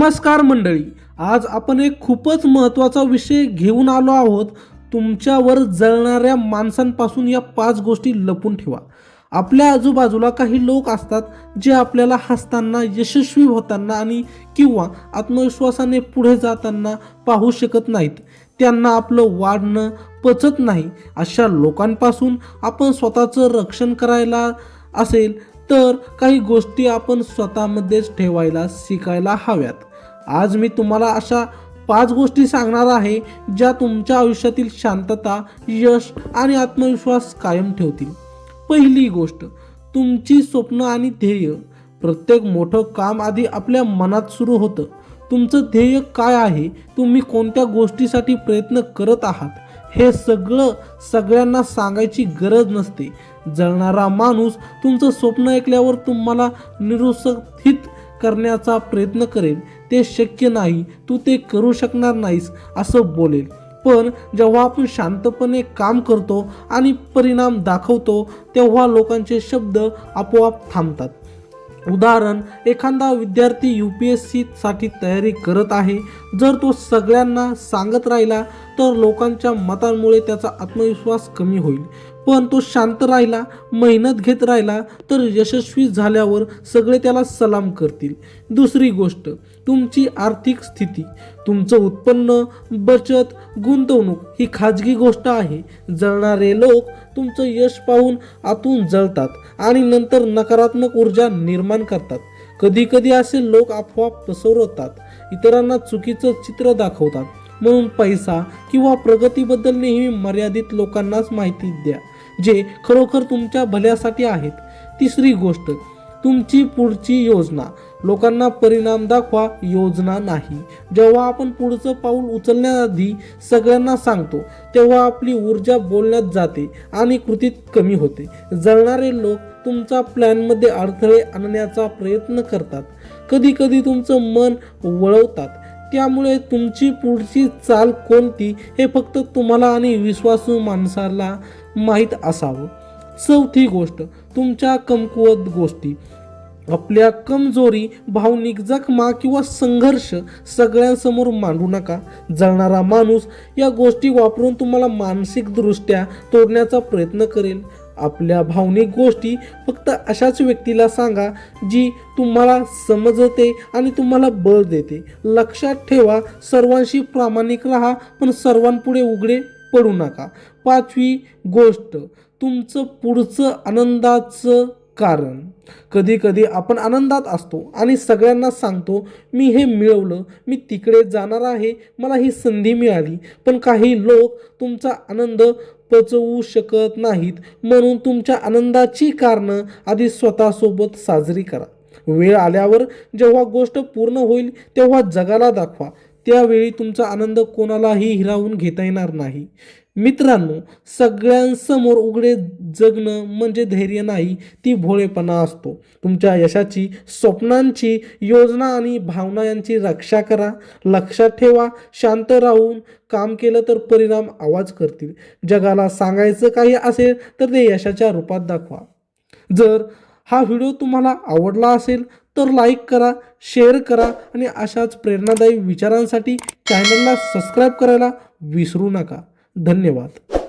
नमस्कार मंडळी आज आपण एक खूपच महत्त्वाचा विषय घेऊन आलो आहोत. तुमच्यावर जळणाऱ्या माणसांपासून या पाच गोष्टी लपून ठेवा. आपल्या आजूबाजूला काही लोक असतात जे आपल्याला हसताना यशस्वी होताना आणि किंवा आत्मविश्वासाने पुढे जाताना पाहू शकत नाहीत. त्यांना आपलं वाढणं पचत नाही. अशा लोकांपासून आपण स्वतःचं रक्षण करायला असेल तर काही गोष्टी आपण स्वतःमध्येच ठेवायला शिकायला हव्यात. आज मी तुम्हाला अशा पाच गोष्टी सांगणार आहे ज्या तुमच्या आयुष्यातील शांतता यश आणि आत्मविश्वास कायम ठेवतील. पहिली गोष्ट तुमची स्वप्न आणि ध्येय. प्रत्येक मोठं काम आधी आपल्या मनात सुरू होतं. तुमचं ध्येय काय आहे तुम्ही कोणत्या गोष्टीसाठी प्रयत्न करत आहात हे सगळं सगळ्यांना सांगायची गरज नसते. जळणारा माणूस तुमचं स्वप्न ऐकल्यावर तुम्हाला निरुत्साहित करण्याचा प्रयत्न करेल. ते शक्य नाही तू ते करू शकणार नाहीस असं बोलेल. पण जेव्हा आपण शांतपणे काम करतो आणि परिणाम दाखवतो तेव्हा लोकांचे शब्द आपोआप थांबतात. उदाहरण एखादा विद्यार्थी यू पी एस सीसाठी तयारी करत आहे. जर तो सगळ्यांना सांगत राहिला तर लोकांच्या मतांमुळे त्याचा आत्मविश्वास कमी होईल. पण तो शांत राहिला मेहनत घेत राहिला तर यशस्वी झाल्यावर सगळे त्याला सलाम करतील. दुसरी गोष्ट तुमची आर्थिक स्थिती तुमचं उत्पन्न बचत गुंतवणूक ही खाजगी गोष्ट आहे. जळणारे लोक तुमचं यश पाहून आतून जळतात आणि नंतर नकारात्मक ऊर्जा निर्माण करतात. कधी कधी असे लोक अफवा पसरवतात इतरांना चुकीचं चित्र दाखवतात. म्हणून पैसा किंवा प्रगतीबद्दल नेहमी मर्यादित लोकांनाच माहिती द्या. जे खरोखर तुमच्या भल्यासाठी आहेत. तिसरी गोष्ट तुमची पुढची योजना. लोकांना परिणाम दाखवा योजना नाही. जेव्हा आपण पुढचं पाऊल उचलण्याआधी सगळ्यांना सांगतो तेव्हा आपली ऊर्जा बोलण्यात जाते आणि कृतीत कमी होते. जळणारे लोक तुमच्या प्लॅनमध्ये अडथळे आणण्याचा प्रयत्न करतात. कधी कधी तुमचं मन वळवतात. त्यामुळे तुमची पुढची चाल कोणती हे फक्त तुम्हाला आणि विश्वासू माणसाला माहीत असावं. चौथी गोष्ट तुमच्या कमकुवत गोष्टी. आपल्या कमजोरी भावनिक जखमा किंवा संघर्ष सगळ्यांसमोर मांडू नका. जळणारा माणूस या गोष्टी वापरून तुम्हाला मानसिकदृष्ट्या तोडण्याचा प्रयत्न करेल. आपल्या भावनिक गोष्टी फक्त अशाच व्यक्तीला सांगा जी तुम्हाला समजते आणि तुम्हाला बळ देते. लक्षात ठेवा सर्वांशी प्रामाणिक राहा पण सर्वांपुढे उघडे पडू नका. पाचवी गोष्ट तुमचं पुढचं आनंदाचं कारण. कधी कधी आपण आनंदात असतो आणि सगळ्यांना सांगतो मी हे मिळवलं मी तिकडे जाणार आहे मला ही संधी मिळाली. पण काही लोक तुमचा आनंद पचवू शकत नाहीत. म्हणून तुमच्या आनंदाची कारणं आधी स्वतःसोबत साजरी करा. वेळ आल्यावर जेव्हा गोष्ट पूर्ण होईल तेव्हा जगाला दाखवा. त्यावेळी तुमचा आनंद कोणालाही हिरावून घेता येणार नाही. मित्रांनो सगळ्यांसमोर उघडे जगणं म्हणजे धैर्य नाही ती भोळेपणा असतो. तुमच्या यशाची स्वप्नांची योजना आणि भावना यांची रक्षा करा लक्षात ठेवा शांत राहून काम केलं तर परिणाम आवाज करतील. जगाला सांगायचं काही असेल तर ते यशाच्या रूपात दाखवा. जर हा व्हिडिओ तुम्हाला आवडला असेल तर लाईक करा शेअर करा आणि अशाच प्रेरणादायी विचारांसाठी चॅनलला सबस्क्राईब करायला विसरू नका. धन्यवाद.